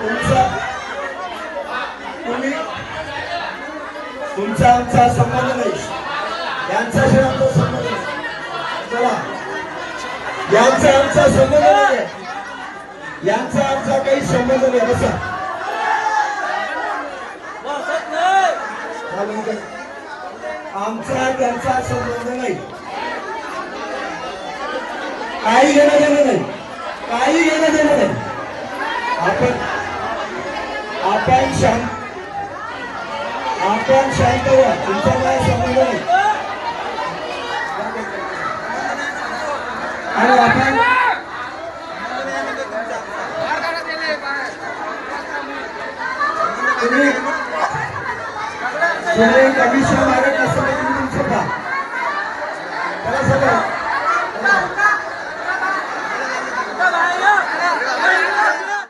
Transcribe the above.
तुमचा तुम्ही तुमचा आमचा संबंध नाही. यांच्याशी आमचा संबंध नाही. चला. यांचा आमचा संबंध नाही यांचा आमचा काही संबंध नाही. बसा. आमचा त्यांचा संबंध नाही. काही घेणं देणं नाही. काही घेणं देणं नाही. आपण आपण शांत आपण शांत व्हा तुमचा काय संबंध नाही आणि आपण तुम्ही कमिशन मागत असताना तुम्ही तुमचं पहा. सगळं